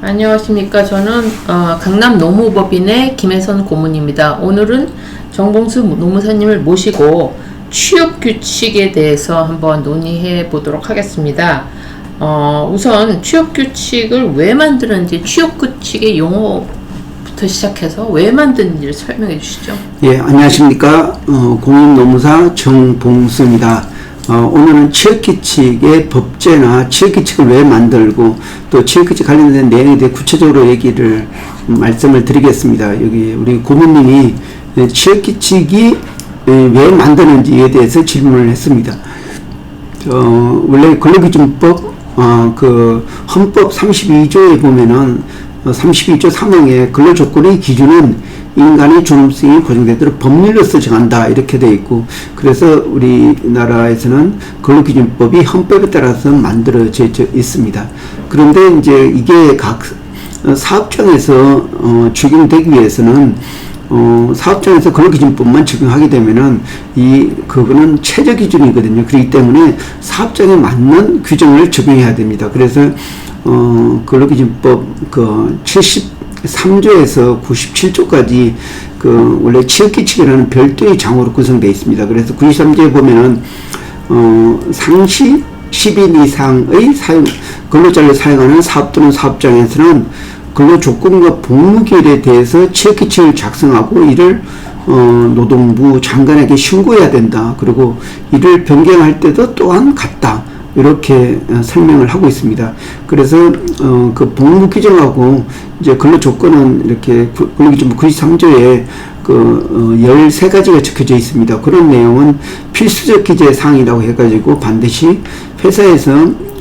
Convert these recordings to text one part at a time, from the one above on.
안녕하십니까. 저는 어, 강남 노무법인의 김혜선 고문입니다. 오늘은 정봉수 노무사님을 모시고 취업 규칙에 대해서 한번 논의해 보도록 하겠습니다. 어, 우선 취업 규칙을 왜 만드는지 취업 규칙의 용어부터 시작해서 왜 만드는지를 설명해 주시죠. 예, 안녕하십니까. 어, 공인노무사 정봉수입니다. 어, 오늘은 취업규칙의 법제나 취업규칙을 왜 만들고 또 취업규칙 관련된 내용에 대해 구체적으로 얘기를 음, 말씀을 드리겠습니다. 여기 우리 고모님이 예, 취업규칙이 예, 왜 만드는지에 대해서 질문을 했습니다. 어, 원래 근로기준법, 어, 그, 헌법 32조에 보면은, 어, 32조 3항의 근로조건의 기준은 인간의 존엄성이 보장되도록 법률로서 정한다. 이렇게 돼 있고, 그래서 우리나라에서는 근로기준법이 헌법에 따라서 만들어져 있습니다. 그런데 이제 이게 각 어, 사업장에서, 어, 적용되기 위해서는 어, 사업장에서 근로기준법만 적용하게 되면은 이 그거는 최저 기준이거든요. 그렇기 때문에 사업장에 맞는 규정을 적용해야 됩니다. 그래서 어, 근로기준법 그 73조에서 97조까지 그 원래 취업규칙이라는 별도의 장으로 구성되어 있습니다. 그래서 93조에 보면은 어, 상시 10인 이상의 사용 근로자를 사용하는 사업 또는 사업장에서는 근로 조건과 복무기일에 대해서 취업규칙을 작성하고 이를 어, 노동부 장관에게 신고해야 된다. 그리고 이를 변경할 때도 또한 같다. 이렇게 어, 설명을 하고 있습니다. 그래서 어, 그 복무 규정하고 이제 근로 조건은 이렇게 구- 근로기준법 93조에 그 어, 13가지가 적혀져 있습니다. 그런 내용은 필수적 기재 사항이라고 해가지고 반드시 회사에서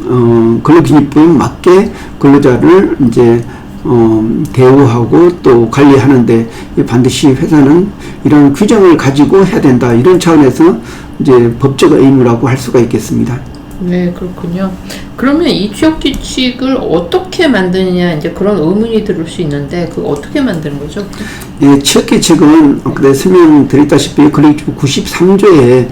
어, 근로기준법에 맞게 근로자를 이제 어, 대우하고 또 관리하는데 이 반드시 회사는 이런 규정을 가지고 해야 된다. 이런 차원에서 이제 법적 의무라고 할 수가 있겠습니다. 네, 그렇군요. 그러면 이 취업 규칙을 어떻게 만드느냐 이제 그런 의문이 들을 수 있는데 그 어떻게 만드는 거죠? 예, 취업 규칙은 그때 설명드렸다시피 근로기준법 93조에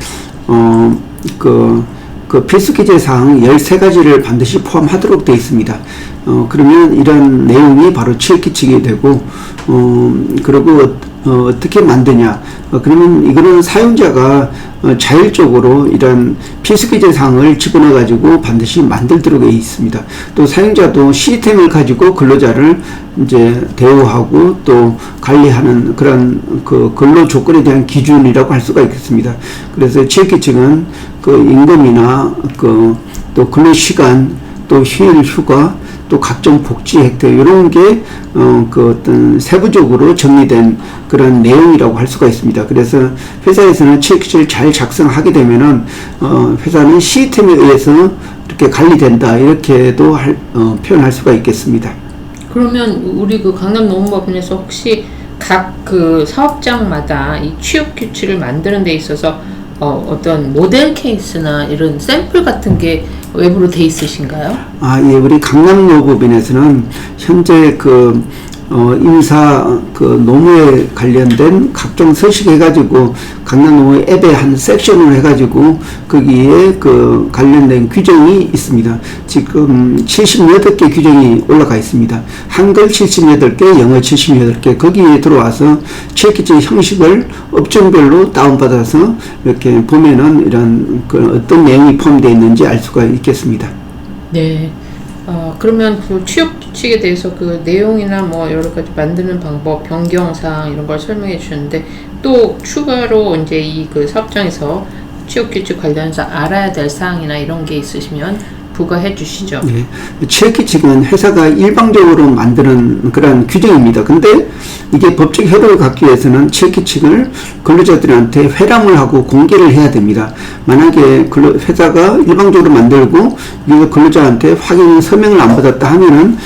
어, 그, 그 필수 기재 사항 13가지를 반드시 포함하도록 되어 있습니다. 어, 그러면 이런 내용이 바로 취업 규칙이 되고, 어, 그리고 어, 어떻게 만드냐. 어, 그러면 이거는 사용자가 어, 자율적으로 이런 필수기재 사항을 집어넣어가지고 반드시 만들도록 되어 있습니다. 또 사용자도 시스템을 가지고 근로자를 이제 대우하고 또 관리하는 그런 그 근로 조건에 대한 기준이라고 할 수가 있겠습니다. 그래서 취업규칙은 그 임금이나 그 또 근로 시간 또 휴일 휴가 또 각종 복지 혜택 이런 게 어 그 어떤 세부적으로 정리된 그런 내용이라고 할 수가 있습니다. 그래서 회사에서는 취업규칙을 잘 작성하게 되면은 어 회사는 시스템에 의해서 이렇게 관리된다 이렇게도 할, 어, 표현할 수가 있겠습니다. 그러면 우리 그 강남 노무법인에서 혹시 각 그 사업장마다 이 취업 규칙을 만드는 데 있어서 어, 어떤 모델 케이스나 이런 샘플 같은 게 외부로 돼 있으신가요? 아, 예, 우리 강남노법인에서는 현재 그, 어, 임사, 그, 노무에 관련된 각종 서식 해가지고, 강남 노무 앱에 한 섹션을 해가지고, 거기에 그, 관련된 규정이 있습니다. 지금 78개 규정이 올라가 있습니다. 한글 78개, 영어 78개, 거기에 들어와서 체크지 형식을 업종별로 다운받아서 이렇게 보면은 이런 그 어떤 내용이 포함되어 있는지 알 수가 있겠습니다. 네. 어, 그러면 그 취업 규칙에 대해서 그 내용이나 뭐 여러 가지 만드는 방법, 변경사항 이런 걸 설명해 주셨는데 또 추가로 이제 이 그 사업장에서 취업 규칙 관련해서 알아야 될 사항이나 이런 게 있으시면 부과해 주시죠. 예, 취업규칙은 회사가 일방적으로 만드는 그런 규정입니다. 근데 이게 법적 효력을 갖기 위해서는 취업규칙을 근로자들한테 회람을 하고 공개를 해야 됩니다. 만약에 근로, 회사가 일방적으로 만들고 이거 근로자한테 확인 서명을 안 받았다 하면은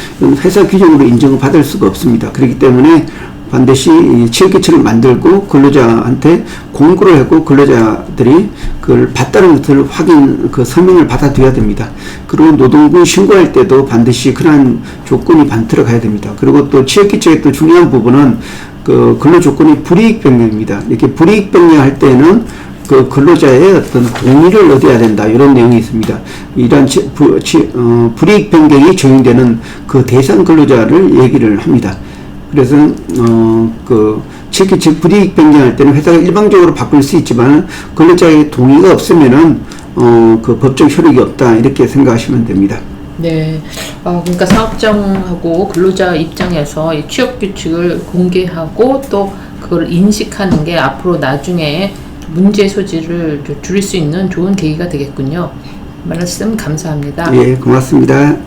회사 규정으로 인정을 받을 수가 없습니다. 그렇기 때문에 반드시 이 취업규칙을 만들고 근로자한테 공고를 하고 근로자들이 그걸 봤다는 것을 확인 그 서명을 받아둬야 됩니다. 그리고 노동부 신고할 때도 반드시 그러한 조건이 반 들어가야 됩니다. 그리고 또 취업규칙의 또 중요한 부분은 그 근로 조건이 불이익 변경입니다. 이렇게 불이익 변경할 때는 그 근로자의 어떤 동의를 얻어야 된다 이런 내용이 있습니다. 이런 치, 부, 치, 어, 불이익 변경이 적용되는 그 대상 근로자를 얘기를 합니다. 그래서 어그 치킨 즉 불이익 변경할 때는 회사가 일방적으로 바꿀 수 있지만 근로자의 동의가 없으면은 어그 법적 효력이 없다 이렇게 생각하시면 됩니다. 네. 아, 그러니까 사업장하고 근로자 입장에서 이 취업 규칙을 공개하고 또 그걸 인식하는 게 앞으로 나중에 문제 소지를 좀 줄일 수 있는 좋은 계기가 되겠군요. 말씀 감사합니다. 예, 고맙습니다.